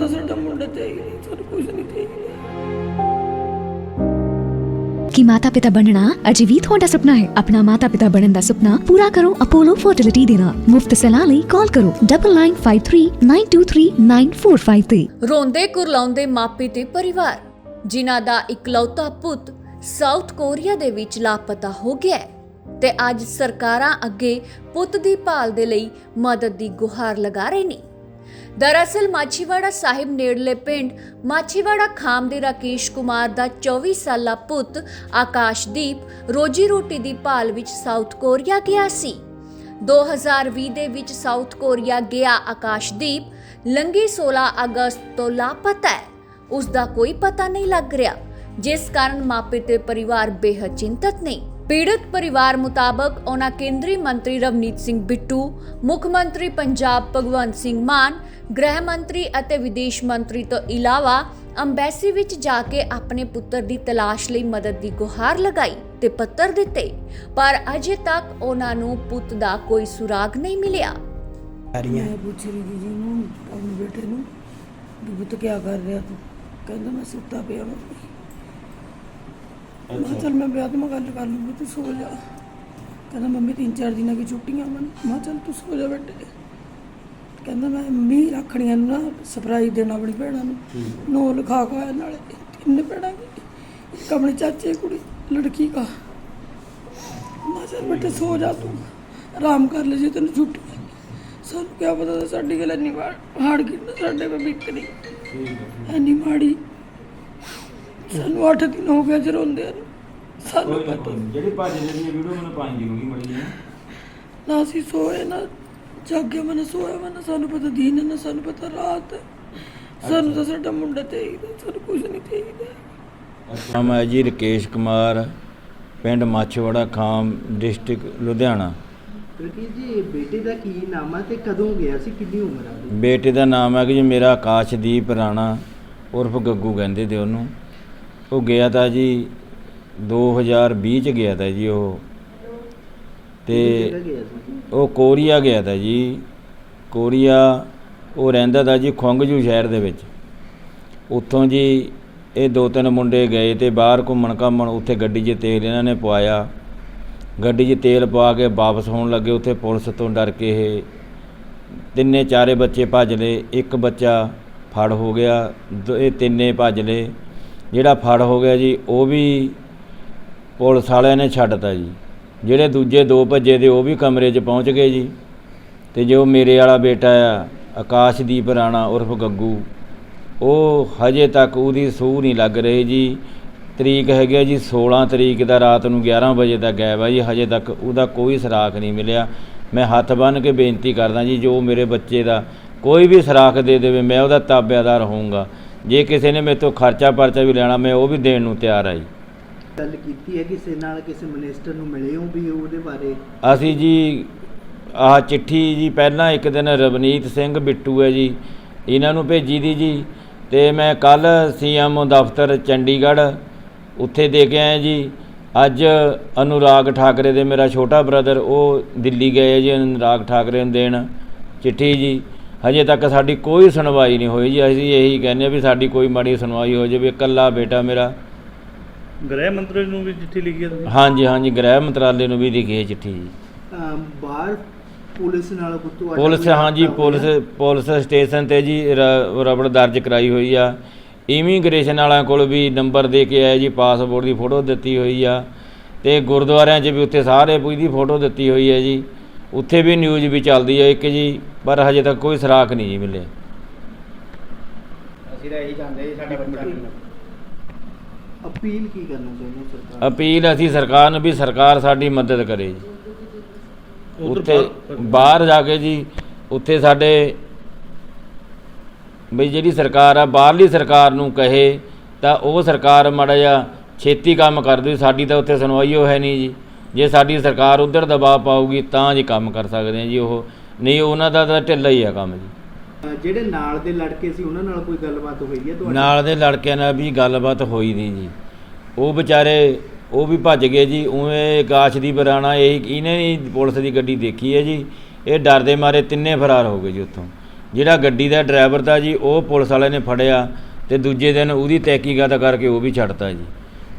ਤਾਂ ਸਾਡਾ ਮੁੰਡਾ ਚਾਹੀਦਾ ਜੀ, ਸਾਨੂੰ ਕੁਝ ਨਹੀਂ ਚਾਹੀਦਾ ਕਿ ਮਾਤਾ ਪਿਤਾ ਬਣਨਾ ਅਜੇ ਵੀ ਤੁਹਾਡਾ ਸੁਪਨਾ ਹੈ। ਆਪਣਾ ਮਾਤਾ ਪਿਤਾ ਬਣਨ ਦਾ ਸੁਪਨਾ ਪੂਰਾ ਕਰੋ ਅਪੋਲੋ ਫਰਟੀਲਿਟੀ ਦੇ ਨਾਲ। ਮੁਫਤ ਸਲਾਹ ਲਈ ਕਾਲ ਕਰੋ 9953923945 ਤੇ। ਰੋਂਦੇ ਕੁਰਲਾਉਂਦੇ ਮਾਪੇ ਤੇ ਪਰਿਵਾਰ ਜਿਨ੍ਹਾਂ ਦਾ ਇਕਲੌਤਾ ਪੁੱਤ ਸਾਊਥ ਕੋਰੀਆ ਦੇ ਵਿੱਚ ਲਾਪਤਾ ਹੋ ਗਿਆ ਹੈ ਤੇ ਅੱਜ ਸਰਕਾਰਾਂ ਅੱਗੇ ਪੁੱਤ ਦੀ ਭਾਲ ਦੇ ਲਈ ਮਦਦ ਦੀ ਗੁਹਾਰ ਲਗਾ ਰਹੇ ਨੇ। ਦਰਅਸਲ ਮਾਛੀਵਾੜਾ ਸਾਹਿਬ ਨੇੜਲੇ ਪਿੰਡ ਮਾਛੀਵਾੜਾ ਖਾਮ ਦੇ ਰਾਕੇਸ਼ ਕੁਮਾਰ ਦਾ 24 ਸਾਲਾ ਪੁੱਤ ਆਕਾਸ਼ਦੀਪ ਰੋਜੀ ਰੋਟੀ ਦੀ ਭਾਲ ਵਿੱਚ ਸਾਊਥ ਕੋਰੀਆ ਗਿਆ ਸੀ। 2020 ਦੇ ਵਿੱਚ ਸਾਊਥ ਕੋਰੀਆ ਗਿਆ ਆਕਾਸ਼ਦੀਪ ਲੰਗੀ 16 ਅਗਸਤ ਤੋਂ ਲਾਪਤਾ ਹੈ। ਉਸ ਦਾ ਕੋਈ ਪਤਾ ਨਹੀਂ ਲੱਗ ਰਿਹਾ, ਜਿਸ ਕਾਰਨ ਮਾਪੇ ਤੇ ਪਰਿਵਾਰ ਬੇਹੱਦ ਚਿੰਤਤ ਨੇ। ਪੀੜਤ ਪਰਿਵਾਰ ਮੁਤਾਬਕ ਉਹਨਾਂ ਕੇਂਦਰੀ ਮੰਤਰੀ ਰਵਨੀਤ ਸਿੰਘ ਬਿੱਟੂ, ਮੁੱਖ ਮੰਤਰੀ ਪੰਜਾਬ ਭਗਵੰਤ ਸਿੰਘ ਮਾਨ ਗ੍ਰਹਿ ਮੰਤਰੀ ਅਤੇ ਵਿਦੇਸ਼ ਮੰਤਰੀ ਤੋਂ ਇਲਾਵਾ ਅੰਬੈਸੀ ਵਿੱਚ ਜਾ ਕੇ ਆਪਣੇ ਪੁੱਤਰ ਦੀ ਤਲਾਸ਼ ਲਈ ਮਦਦ ਦੀ ਗੁਹਾਰ ਲਗਾਈ ਤੇ ਪੱਤਰ ਦਿੱਤੇ। ਪਰ ਅਜੇ ਤੱਕ ਉਹਨਾਂ ਨੂੰ ਪੁੱਤ ਦਾ ਕੋਈ ਸੁਰਾਗ ਨਹੀਂ ਮਿਲਿਆ। ਆ ਰਹੀਆਂ ਮੈਂ ਪੁੱਛ ਰਹੀ ਸੀ ਜੀ ਨੂੰ ਆਪਣੇ ਬੇਟੇ ਨੂੰ ਵੀ ਪੁੱਤ ਕੀ ਕਰ ਰਿਹਾ ਤੂੰ? ਕਹਿੰਦਾ ਮੈਂ ਸੁੱਤਾ ਪਿਆ ਮੈਂ ਮੈਂ ਕਿਹਾ ਚੱਲ ਮੈਂ ਵਿਆਹ ਤੇ ਮੈਂ ਗੱਲ ਕਰ ਲੂੰਗੀ ਤੂੰ ਸੋ ਜਾ। ਕਹਿੰਦਾ ਮੰਮੀ ਤਿੰਨ ਚਾਰ ਦਿਨਾਂ ਦੀ ਛੁੱਟੀਆਂ ਮਨ ਮੈਂ ਕਿਹਾ ਚੱਲ ਤੂੰ ਸੋ ਜਾ ਬੇਟੇ। ਕਹਿੰਦਾ ਮੈਂ ਮੰਮੀ ਰੱਖਣੀਆਂ ਨੂੰ ਨਾ ਸਰਪ੍ਰਾਈਜ਼ ਦੇਣਾ ਆਪਣੀ ਭੈਣਾਂ ਨੂੰ। ਨੋ ਲਿਖਾ ਕੇ ਆਇਆ ਨਾਲੇ ਤਿੰਨ ਭੈਣਾਂ ਦੀ ਇੱਕ ਆਪਣੇ ਚਾਚੇ ਕੁੜੀ ਲੜਕੀ ਕਾ। ਮੈਂ ਬੇਟੇ ਸੋ ਜਾ ਤੂੰ ਆਰਾਮ ਕਰ ਲੈ ਜੇ ਤੈਨੂੰ ਛੁੱਟੀ ਹੈ। ਸਾਨੂੰ ਕਿਆ ਪਤਾ ਸਾਡੀ ਗੱਲ ਇੰਨੀ ਵਾਰ ਹਾੜ ਗਈ ਨਾ ਸਾਡੇ ਪੇ ਬਿਕਦੀ ਇੰਨੀ ਮਾੜੀ। ਸਾਨੂੰ 8 ਦਿਨ ਹੋ ਗਏ ਜਰੋਂਦੇ ਨੂੰ। ਸਾਨੂੰ ਕੋਈ ਨਾ ਪਤਾ ਕੋਈ ਨਾ। ਜਿਹੜੀ ਭੱਜ ਵੀਡੀਓ ਮੈਨੂੰ ਪਾਈ ਜਰੂਰੀ ਮੜੀ ਜੀ ਨਾ ਅਸੀਂ ਸੋਏ ਨਾ ਜਾਗੇ ਮਨ ਸੋਇਆ ਮਨ ਸਾਨੂੰ ਪਤਾ ਦੀਨ ਹੈ, ਨਾ ਸਾਨੂੰ ਪਤਾ ਰਾਤ ਹੈ। ਸਾਨੂੰ ਤਾਂ ਸਾਡਾ ਮੁੰਡਾ ਚਾਹੀਦਾ ਸਾਨੂੰ ਕੁਝ ਨਹੀਂ ਚਾਹੀਦਾ। ਨਾਮ ਹੈ ਜੀ ਰਕੇਸ਼ ਕੁਮਾਰ ਪਿੰਡ ਮਾਛੀਵਾੜਾ ਖਾਮ ਡਿਸਟ੍ਰਿਕਟ ਲੁਧਿਆਣਾ। ਜੀ ਬੇਟੇ ਦਾ ਕੀ ਨਾਮ ਆ ਤੇ ਕਦੋਂ ਗਿਆ ਸੀ ਕਿੰਨੀ ਉਮਰ ਆ ਉਹਦੀ? ਬੇਟੇ ਦਾ ਨਾਮ ਹੈ ਕਿ ਜੀ ਮੇਰਾ ਆਕਾਸ਼ਦੀਪ ਰਾਣਾ ਉਰਫ ਗੱਗੂ ਕਹਿੰਦੇ ਤੇ ਉਹਨੂੰ। ਉਹ ਗਿਆ ਤਾਂ ਜੀ 2020 ਚ ਗਿਆ ਤਾਂ ਜੀ ਉਹ ਤੇ ਉਹ ਕੋਰੀਆ ਗਿਆ ਤਾ ਜੀ। ਕੋਰੀਆ, ਉਹ ਰਹਿੰਦਾ ਤਾ ਜੀ ਖੁੰਗਜੂ ਸ਼ਹਿਰ ਦੇ ਵਿੱਚ। ਉੱਥੋਂ ਜੀ ਇਹ ਦੋ ਤਿੰਨ ਮੁੰਡੇ ਗਏ ਤੇ ਬਾਹਰ ਘੁੰਮਣ ਘਾਮਣ ਉੱਥੇ ਗੱਡੀ 'ਚ ਤੇਲ ਇਹਨਾਂ ਨੇ ਪਵਾਇਆ। ਗੱਡੀ 'ਚ ਤੇਲ ਪਵਾ ਕੇ ਵਾਪਸ ਹੋਣ ਲੱਗੇ, ਉੱਥੇ ਪੁਲਿਸ ਤੋਂ ਡਰ ਕੇ ਇਹ ਤਿੰਨੇ ਚਾਰੇ ਬੱਚੇ ਭੱਜ ਲਏ। ਇੱਕ ਬੱਚਾ ਫੜ ਹੋ ਗਿਆ, ਦ- ਇਹ ਤਿੰਨੇ ਭੱਜ ਲਏ। ਜਿਹੜਾ ਫੜ ਹੋ ਗਿਆ ਜੀ, ਉਹ ਵੀ ਪੁਲਿਸ ਵਾਲਿਆਂ ਨੇ ਛੱਡਤਾ ਜੀ। ਜਿਹੜੇ ਦੂਜੇ ਦੋ ਭੱਜੇ ਦੇ ਉਹ ਵੀ ਕਮਰੇ 'ਚ ਪਹੁੰਚ ਗਏ ਜੀ। ਤੇ ਜੋ ਮੇਰੇ ਵਾਲਾ ਬੇਟਾ ਆ, ਆਕਾਸ਼ਦੀਪ ਰਾਣਾ ਉਰਫ ਗੱਗੂ, ਉਹ ਹਜੇ ਤੱਕ ਉਹਦੀ ਸੂਹ ਨਹੀਂ ਲੱਗ ਰਹੀ ਜੀ। ਤਰੀਕ ਹੈਗੀ ਆ ਜੀ 16 ਤਰੀਕ ਦਾ ਰਾਤ ਨੂੰ 11 ਵਜੇ ਦਾ ਗਾਇਬ ਆ ਜੀ। ਹਜੇ ਤੱਕ ਉਹਦਾ ਕੋਈ ਸਰਾਖ ਨਹੀਂ ਮਿਲਿਆ। ਮੈਂ ਹੱਥ ਬੰਨ੍ਹ ਕੇ ਬੇਨਤੀ ਕਰਦਾ ਜੀ, ਜੋ ਮੇਰੇ ਬੱਚੇ ਦਾ ਕੋਈ ਵੀ ਸਰਾਖ ਦੇ ਦੇਵੇ, ਮੈਂ ਉਹਦਾ ਤਾਬਿਆਦਾਰ ਹੋਊਂਗਾ। ਜੇ ਕਿਸੇ ਨੇ ਮੇਰੇ ਤੋਂ ਖਰਚਾ ਪਰਚਾ ਵੀ ਲੈਣਾ, ਮੈਂ ਉਹ ਵੀ ਦੇਣ ਨੂੰ ਤਿਆਰ ਆ ਜੀ। ਗੱਲ ਕੀਤੀ ਹੈ, ਕਿਸੇ ਨਾਲ ਕਿਸੇ ਮਿਨਿਸਟਰ ਨੂੰ ਮਿਲੇ ਹੋ ਵੀ ਉਹਦੇ ਬਾਰੇ? ਅਸੀਂ ਜੀ, ਆਹ ਚਿੱਠੀ ਜੀ ਪਹਿਲਾਂ ਇੱਕ ਦਿਨ ਰਵਨੀਤ ਸਿੰਘ ਬਿੱਟੂ ਹੈ ਜੀ, ਇਹਨਾਂ ਨੂੰ ਭੇਜੀ ਦੀ ਜੀ, ਤੇ ਮੈਂ ਕੱਲ ਸੀਐਮ ਦਫ਼ਤਰ ਚੰਡੀਗੜ੍ਹ ਉੱਥੇ ਦੇ ਕੇ ਆਇਆ ਜੀ। ਅੱਜ ਅਨੁਰਾਗ ਠਾਕਰੇ ਦੇ ਮੇਰਾ ਛੋਟਾ ਬ੍ਰਦਰ ਉਹ ਦਿੱਲੀ ਗਏ ਹੈ ਜੀ ਅਨੁਰਾਗ ਠਾਕਰੇ ਨੂੰ ਦੇਣ ਚਿੱਠੀ ਜੀ। ਹਜੇ ਤੱਕ ਸਾਡੀ ਕੋਈ ਸੁਣਵਾਈ ਨਹੀਂ ਹੋਈ ਜੀ, ਅਸੀਂ ਇਹੀ ਕਹਿੰਦੇ ਹਾਂ ਵੀ ਸਾਡੀ ਕੋਈ ਮਾੜੀ ਸੁਣਵਾਈ ਹੋ ਜਾਵੇ, ਇਕੱਲਾ ਬੇਟਾ ਮੇਰਾ। ਗ੍ਰਹਿ ਮੰਤਰੀ ਨੂੰ ਵੀ ਚਿੱਠੀ ਲਿਖੀ ਹੈ ਤੁਸੀਂ? ਹਾਂਜੀ ਹਾਂਜੀ ਗ੍ਰਹਿ ਮੰਤਰਾਲੇ ਨੂੰ ਵੀ ਲਿਖੀ ਹੈ ਚਿੱਠੀ ਜੀ। ਅਮ ਬਾਹਰ ਪੁਲਿਸ ਨਾਲ ਕੋਈ ਤੁਹਾਡਾ ਪੁਲਿਸ ਕੋਈ ਹਾਂਜੀ ਪੁਲਿਸ ਹੋਇਆ? ਪੁਲਿਸ ਸਟੇਸ਼ਨ ਤੇ ਜੀ ਰ- ਰਬੜ ਦਰਜ ਕਰਾਈ ਹੋਈ ਆ। ਇਮੀਗ੍ਰੇਸ਼ਨ ਵਾਲਿਆਂ ਕੋਲ ਵੀ ਨੰਬਰ ਦੇ ਕੇ ਆਏ ਜੀ ਪਾਸਪੋਰਟ ਦੀ ਫੋਟੋ ਦਿੱਤੀ ਹੋਈ ਆ। ਤੇ ਗੁਰਦੁਆਰਿਆਂ 'ਚ ਵੀ ਉੱਥੇ ਸਾਰੇ ਦੀ ਫੋਟੋ ਦਿੱਤੀ ਹੋਈ ਹੈ ਜੀ। ਉੱਥੇ ਵੀ ਨਿਊਜ਼ ਵੀ ਚੱਲਦੀ ਹੈ ਇੱਕ ਜੀ ਪਰ ਹਜੇ ਤੱਕ ਕੋਈ ਸਰਾਖ ਨਹੀਂ ਜੀ ਮਿਲਿਆ। ਅਪੀਲ ਕੀ ਕਰਨਾ ਚਾਹੁੰਦੇ ਹੋ ਸਰਕਾਰ? ਅਪੀਲ ਅਸੀਂ ਸਰਕਾਰ ਨੂੰ ਵੀ ਸਰਕਾਰ ਸਾਡੀ ਮਦਦ ਕਰੇ ਜੀ। ਉੱਥੇ ਬਾਹਰ- ਜਾ ਕੇ ਜੀ ਉੱਥੇ ਸਾਡੇ ਬਈ ਜਿਹੜੀ ਸਰਕਾਰ ਆ ਬਾਹਰਲੀ ਸਰਕਾਰ ਨੂੰ ਕਹੇ ਤਾਂ ਉਹ ਸਰਕਾਰ ਮਾੜਾ ਜਿਹਾ ਛੇਤੀ ਕੰਮ ਕਰ ਦੇ ਸਾਡੀ ਤਾਂ ਉੱਥੇ ਸੁਣਵਾਈ ਹੋ ਹੈ ਨਹੀਂ ਜੀ। ਜੇ ਸਾਡੀ ਸਰਕਾਰ ਉਧਰ ਦਬਾਅ ਪਾਊਗੀ ਤਾਂ ਜੀ ਕੰਮ ਕਰ ਸਕਦੇ ਆ ਜੀ ਉਹ। ਨਹੀਂ ਉਹਨਾਂ ਦਾ ਤਾਂ ਢਿੱਲਾ ਹੀ ਆ ਕੰਮ ਜੀ। ਜਿਹੜੇ ਨਾਲ ਦੇ ਲੜਕੇ ਸੀ, ਉਹਨਾਂ ਨਾਲ ਕੋਈ ਗੱਲਬਾਤ ਹੋਈ ਹੈ ਤੁਹਾਡੀ? ਨਾਲ ਦੇ ਲੜਕਿਆਂ ਨਾਲ ਵੀ ਗੱਲਬਾਤ ਹੋਈ ਨਹੀਂ ਜੀ। ਉਹ ਵਿਚਾਰੇ, ਉਹ ਵੀ ਭੱਜ ਗਏ ਜੀ। ਉਵੇਂ ਆਕਾਸ਼ ਦੀ ਬਰਾਣਾ ਇਹ ਇਹਨੇ ਨਹੀਂ ਪੁਲਿਸ ਦੀ ਗੱਡੀ ਦੇਖੀ ਹੈ ਜੀ। ਇਹ ਡਰਦੇ ਮਾਰੇ ਤਿੰਨੇ ਫਰਾਰ ਹੋ ਗਏ ਜੀ ਉੱਥੋਂ। ਜਿਹੜਾ ਗੱਡੀ ਦਾ ਡਰਾਈਵਰ ਤਾਂ ਜੀ, ਉਹ ਪੁਲਿਸ ਵਾਲੇ ਨੇ ਫੜਿਆ ਤੇ ਦੂਜੇ ਦਿਨ ਉਹਦੀ ਤਹਿਕੀਕਾਤ ਕਰਕੇ ਉਹ ਵੀ ਛੱਡਤਾ ਜੀ।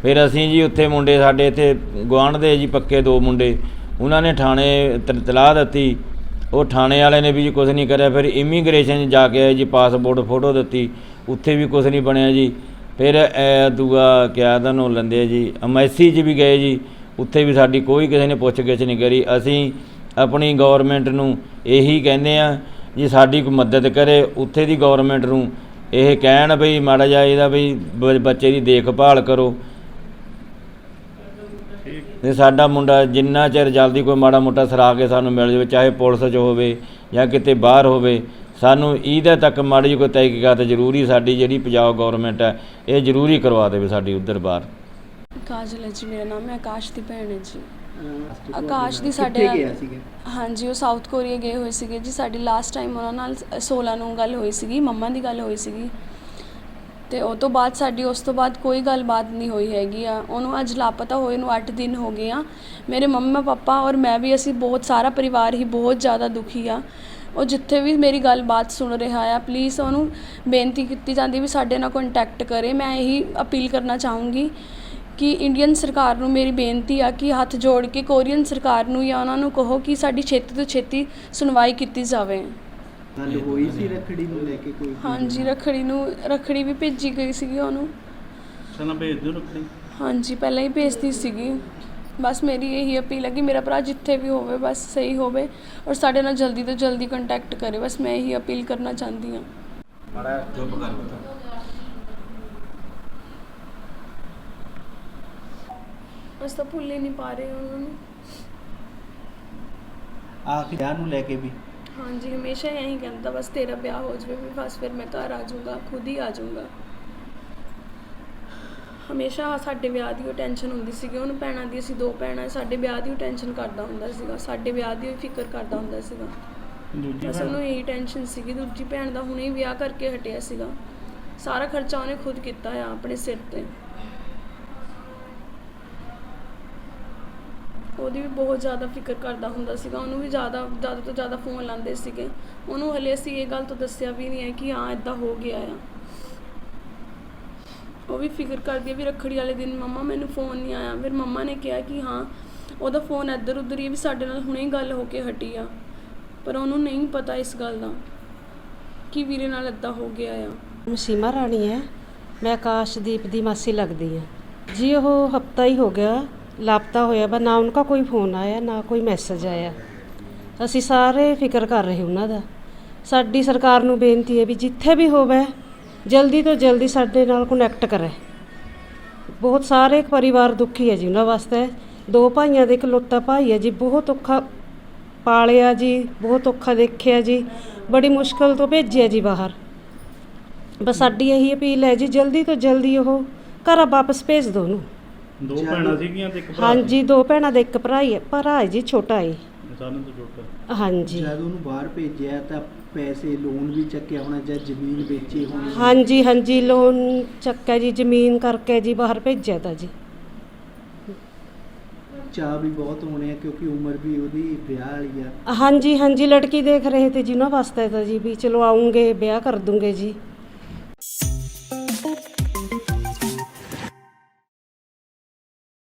ਫਿਰ ਅਸੀਂ ਜੀ ਉੱਥੇ ਮੁੰਡੇ, ਸਾਡੇ ਇੱਥੇ ਗੁਆਂਢ ਦੇ ਜੀ ਪੱਕੇ ਦੋ ਮੁੰਡੇ, ਉਹਨਾਂ ਨੇ ਥਾਣੇ ਤਲਾਹ ਦਿੱਤੀ। ਉਹ ਥਾਣੇ ਵਾਲੇ ਨੇ ਵੀ ਜੀ ਕੁਝ ਨਹੀਂ ਕਰਿਆ, ਫਿਰ ਇਮੀਗ੍ਰੇਸ਼ਨ 'ਚ ਜਾ ਕੇ ਆਏ ਜੀ ਪਾਸਪੋਰਟ ਫੋਟੋ ਦਿੱਤੀ, ਉੱਥੇ ਵੀ ਕੁਝ ਨਹੀਂ ਬਣਿਆ ਜੀ। ਫਿਰ ਇਹ ਦੂਆ ਕਿਆ ਤੁਹਾਨੂੰ ਨੂੰ ਲੰਦੇ ਜੀ ਐਮਐਸਸੀ 'ਚ ਵੀ ਗਏ ਜੀ, ਉੱਥੇ ਵੀ ਸਾਡੀ ਕੋਈ ਕਿਸੇ ਨੇ ਪੁੱਛਗਿੱਛ ਨਹੀਂ ਕਰੀ। ਅਸੀਂ ਆਪਣੀ ਗਵਰਨਮੈਂਟ ਨੂੰ ਇਹੀ ਕਹਿੰਦੇ ਆ ਜੀ, ਸਾਡੀ ਕੋਈ ਮਦਦ ਕਰੇ, ਉੱਥੇ ਦੀ ਗਵਰਨਮੈਂਟ ਨੂੰ ਇਹ ਕਹਿਣ ਬਈ, ਮਾੜਾ ਜਿਹਾ ਇਹਦਾ ਬਈ ਬੱਚੇ ਦੀ ਦੇਖਭਾਲ ਕਰੋ। ਤੇ ਸਾਡਾ ਮੁੰਡਾ ਜਿੰਨਾ ਚਿਰ ਜਲਦੀ ਕੋਈ ਮਾੜਾ ਮੋਟਾ ਸਰਾ ਕੇ ਸਾਨੂੰ ਮਿਲ ਜਾਵੇ ਚਾਹੇ ਪੁਲਿਸ 'ਚ ਹੋਵੇ ਜਾਂ ਕਿਤੇ ਬਾਹਰ ਹੋਵੇ ਸਾਨੂੰ ਇਹਦੇ ਤੱਕ ਮਾੜੀ ਜਿਹੀ ਕੋਈ ਤਹਿਕੀਕਾਤ ਜ਼ਰੂਰੀ ਸਾਡੀ ਜਿਹੜੀ ਪੰਜਾਬ ਗਵਰਨਮੈਂਟ ਹੈ ਇਹ ਜ਼ਰੂਰੀ ਕਰਵਾ ਦੇਵੇ ਸਾਡੀ ਉੱਧਰ ਬਾਹਰ। ਕਾਜਲ ਹੈ ਜੀ ਮੇਰਾ ਨਾਮ ਹੈ ਆਕਾਸ਼ ਦੀ ਭੈਣ ਹੈ ਜੀ। ਆਕਾਸ਼ ਦੀ ਸਾਡੇ ਨਾਲ- ਗਿਆ ਸੀਗਾ? ਹਾਂਜੀ ਉਹ ਸਾਊਥ ਕੋਰੀਆ ਗਏ ਹੋਏ ਸੀਗੇ ਜੀ ਸਾਡੀ ਲਾਸਟ ਟਾਈਮ ਉਹਨਾਂ ਨਾਲ 16 ਨੂੰ ਗੱਲ ਹੋਈ ਸੀਗੀ ਮੰਮਾ ਦੀ ਗੱਲ ਹੋਈ ਸੀਗੀ। ਅਤੇ ਉਹ ਤੋਂ ਬਾਅਦ ਸਾਡੀ ਉਸ ਤੋਂ ਬਾਅਦ ਕੋਈ ਗੱਲਬਾਤ ਨਹੀਂ ਹੋਈ ਹੈਗੀ ਆ। ਉਹਨੂੰ ਅੱਜ ਲਾਪਤਾ ਹੋਏ ਨੂੰ ਅੱਠ ਦਿਨ ਹੋ ਗਏ ਆ। ਮੇਰੇ ਮੰਮਾ, ਪਾਪਾ ਔਰ ਮੈਂ ਵੀ ਅਸੀਂ ਬਹੁਤ ਸਾਰਾ ਪਰਿਵਾਰ ਹੀ ਬਹੁਤ ਜ਼ਿਆਦਾ ਦੁਖੀ ਆ। ਉਹ ਜਿੱਥੇ ਵੀ ਮੇਰੀ ਗੱਲਬਾਤ ਸੁਣ ਰਿਹਾ ਆ ਪਲੀਜ਼ ਉਹਨੂੰ ਬੇਨਤੀ ਕੀਤੀ ਜਾਂਦੀ ਵੀ ਸਾਡੇ ਨਾਲ ਕੰਟੈਕਟ ਕਰੇ। ਮੈਂ ਇਹੀ ਅਪੀਲ ਕਰਨਾ ਚਾਹੂੰਗੀ ਕਿ ਇੰਡੀਅਨ ਸਰਕਾਰ ਨੂੰ ਮੇਰੀ ਬੇਨਤੀ ਆ ਕਿ ਹੱਥ ਜੋੜ ਕੇ ਕੋਰੀਅਨ ਸਰਕਾਰ ਨੂੰ ਜਾਂ ਉਹਨਾਂ ਨੂੰ ਕਹੋ ਕਿ ਸਾਡੀ ਛੇਤੀ ਤੋਂ ਛੇਤੀ ਸੁਣਵਾਈ ਕੀਤੀ ਜਾਵੇ। ਗੱਲ ਹੋਈ ਸੀ ਰੱਖੜੀ ਨੂੰ ਲੈ ਕੇ ਕੋਈ? ਹਾਂਜੀ ਰਖੜੀ ਨੂੰ ਰਖੜੀ ਵੀ ਭੇਜੀ ਗਈ ਸੀਗੀ ਉਹਨੂੰ। ਸਾਨੂੰ ਭੇਜ ਦਿਓ ਰੱਖੜੀ। ਹਾਂਜੀ ਪਹਿਲਾਂ ਹੀ ਭੇਜਦੀ ਸੀਗੀ। ਬਸ ਮੇਰੀ ਇਹੀ ਅਪੀਲ ਹੈ ਕਿ ਮੇਰਾ ਭਰਾ ਜਿੱਥੇ ਵੀ ਹੋਵੇ ਬਸ ਸਹੀ ਹੋਵੇ ਔਰ ਸਾਡੇ ਨਾਲ ਜਲਦੀ ਤੋਂ ਜਲਦੀ ਕੰਟੈਕਟ ਕਰੇ। ਬਸ ਮੈਂ ਇਹੀ ਅਪੀਲ ਕਰਨਾ ਚਾਹੁੰਦੀ ਹਾਂ। ਮਾੜਾ ਚੁੱਪ ਕਰ ਬਸ ਤਾਂ ਭੁੱਲ ਨਹੀਂ ਪਾ ਰਹੇ ਉਹਨਾਂ ਨੂੰ। ਆਖਿਰ ਵਿਆਹ ਨੂੰ ਲੈ ਕੇ ਵੀ। ਹਾਂਜੀ ਹਮੇਸ਼ਾ ਇਹੀ ਕਹਿੰਦਾ ਬਸ ਤੇਰਾ ਵਿਆਹ ਹੋ ਜਾਵੇ ਵੀ ਬਸ ਫਿਰ ਮੈਂ ਘਰ ਆ ਜਾਊਂਗਾ ਖੁਦ ਹੀ ਆ ਜਾਊਂਗਾ। ਹਮੇਸ਼ਾ ਸਾਡੇ ਵਿਆਹ ਦੀ ਉਹ ਟੈਨਸ਼ਨ ਹੁੰਦੀ ਸੀਗੀ ਉਹਨੂੰ ਭੈਣਾਂ ਦੀ ਅਸੀਂ ਦੋ ਭੈਣਾਂ ਸਾਡੇ ਵਿਆਹ ਦੀ ਉਹ ਟੈਨਸ਼ਨ ਕਰਦਾ ਹੁੰਦਾ ਸੀਗਾ ਸਾਡੇ ਵਿਆਹ ਦੀ ਉਹ ਫਿਕਰ ਕਰਦਾ ਹੁੰਦਾ ਸੀਗਾ। ਦੂਜੀ ਬਸ ਭੈਣ? ਉਹਨੂੰ ਇਹੀ ਟੈਨਸ਼ਨ ਸੀਗੀ ਦੂਜੀ ਭੈਣ ਦਾ ਹੁਣੇ ਹੀ ਵਿਆਹ ਕਰਕੇ ਹਟਿਆ ਸੀਗਾ। ਸਾਰਾ ਖਰਚਾ ਉਹਨੇ ਖੁਦ ਕੀਤਾ ਆ ਆਪਣੇ ਸਿਰ ਤੇ। ਉਹਦੀ ਵੀ ਬਹੁਤ ਜ਼ਿਆਦਾ ਫਿਕਰ ਕਰਦਾ ਹੁੰਦਾ ਸੀਗਾ, ਉਹਨੂੰ ਵੀ ਜ਼ਿਆਦਾ ਜ਼ਿਆਦਾ ਤੋਂ ਜ਼ਿਆਦਾ ਫੋਨ ਲਾਉਂਦੇ ਸੀਗੇ। ਉਹਨੂੰ ਹਲੇ ਅਸੀਂ ਇਹ ਗੱਲ ਤੋਂ ਦੱਸਿਆ ਵੀ ਨਹੀਂ ਹੈ ਕਿ ਹਾਂ ਇਦਾਂ ਹੋ ਗਿਆ ਆ। ਉਹ ਵੀ ਫਿਕਰ ਕਰਦੀ ਹੈ ਵੀ ਰੱਖੜੀ ਵਾਲੇ ਦਿਨ ਮੰਮਾ ਮੈਨੂੰ ਫੋਨ ਨਹੀਂ ਆਇਆ। ਫਿਰ ਮੰਮਾ ਨੇ ਕਿਹਾ ਕਿ ਹਾਂ, ਉਹਦਾ ਫੋਨ ਇੱਧਰ ਉੱਧਰ ਹੀ ਵੀ ਸਾਡੇ ਨਾਲ ਹੁਣੇ ਹੀ ਗੱਲ ਹੋ ਕੇ ਹਟੀ ਆ। ਪਰ ਉਹਨੂੰ ਨਹੀਂ ਪਤਾ ਇਸ ਗੱਲ ਦਾ ਕਿ ਵੀਰੇ ਨਾਲ ਇਦਾਂ ਹੋ ਗਿਆ ਆ। ਮਸੀਮਾ ਰਾਣੀ ਹੈ ਮੈਂ ਆਕਾਸ਼ਦੀਪ ਦੀ ਮਾਸੀ ਲੱਗਦੀ ਹਾਂ ਜੀ ਉਹ ਹਫਤਾ ਹੀ ਹੋ ਗਿਆ ਲਾਪਤਾ ਹੋਇਆ ਬਾ ਨਾ ਉਨ੍ਹਾਂ ਕੋਈ ਫੋਨ ਆਇਆ, ਨਾ ਕੋਈ ਮੈਸੇਜ ਆਇਆ। ਅਸੀਂ ਸਾਰੇ ਫਿਕਰ ਕਰ ਰਹੇ ਉਹਨਾਂ ਦਾ। ਸਾਡੀ ਸਰਕਾਰ ਨੂੰ ਬੇਨਤੀ ਹੈ ਵੀ ਜਿੱਥੇ ਵੀ ਹੋਵੇ, ਜਲਦੀ ਤੋਂ ਜਲਦੀ ਸਾਡੇ ਨਾਲ ਕਨੈਕਟ ਕਰੇ। ਬਹੁਤ ਸਾਰੇ ਪਰਿਵਾਰ ਦੁਖੀ ਹੈ ਜੀ ਉਹਨਾਂ ਵਾਸਤੇ। ਦੋ ਭਾਈਆਂ ਦੇ ਇਕਲੌਤਾ ਭਾਈ ਹੈ ਜੀ, ਬਹੁਤ ਔਖਾ ਪਾਲਿਆ ਜੀ, ਬਹੁਤ ਔਖਾ ਦੇਖਿਆ ਜੀ, ਬੜੀ ਮੁਸ਼ਕਲ ਤੋਂ ਭੇਜਿਆ ਜੀ ਬਾਹਰ। ਬਸ ਸਾਡੀ ਇਹੀ ਅਪੀਲ ਹੈ ਜੀ, ਜਲਦੀ ਤੋਂ ਜਲਦੀ ਉਹ ਘਰ ਵਾਪਸ ਭੇਜ ਦਿਓ ਉਹਨੂੰ। ਦੋ ਭੈਣਾਂ ਸੀਗੀਆਂ ਤੇ ਇੱਕ ਭਰਾ ਹਾਂਜੀ ਦੋ ਭੈਣਾਂ ਦਾ ਇੱਕ ਭਰਾ ਹੀ ਹੈ। ਭਰਾ ਹੈ ਜੀ ਛੋਟਾ ਹੈ। ਸੀ। ਸਾਰਿਆਂ ਤੋਂ ਛੋਟਾ ਹਾਂਜੀ। ਜਦ ਉਹਨੂੰ ਬਾਹਰ ਭੇਜਿਆ ਤਾਂ ਪੈਸੇ ਲੋਨ ਵੀ ਚੱਕਿਆ ਹੋਣਾ ਜਾਂ ਜ਼ਮੀਨ ਵੇਚੀ ਹੋਣੀ? ਹਾਂਜੀ ਹਾਂਜੀ ਲੋਨ ਚੱਕਾ ਜੀ ਜ਼ਮੀਨ ਕਰਕੇ ਜੀ ਬਾਹਰ ਭੇਜਿਆ ਤਾਂ ਜੀ। ਚਾਹ ਵੀ ਬਹੁਤ ਹੋਣੇ ਆ ਕਿਉਂਕਿ ਉਮਰ ਵੀ ਉਹਦੀ ਵਿਆਹ ਵਾਲੀ ਆ। ਹਾਂਜੀ ਹਾਂਜੀ ਲੜਕੀ ਦੇਖ ਰਹੇ ਤੇ ਜੀ ਉਹਨਾਂ ਵਾਸਤੇ ਤਾਂ ਜੀ ਵੀ ਚਲੋ ਆਉਂਗੇ ਵਿਆਹ ਕਰ ਦੂੰਗੇ ਜੀ।